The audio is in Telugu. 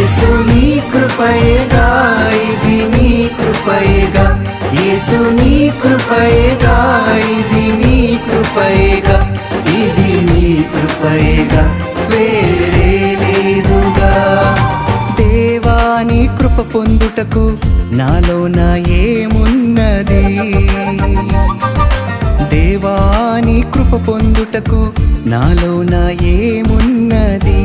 యేసు నీ కృపయేగా ఇది నీ కృపయేగా యేసు నీ కృపయేగా ఇది నీ కృపయేగా ఇది నీ కృపయేగా వేరే లేదుగా. దేవాని కృప పొందుటకు నాలోన ఏమున్నది? దేవాని కృప పొందుటకు నాలోన ఏమున్నది?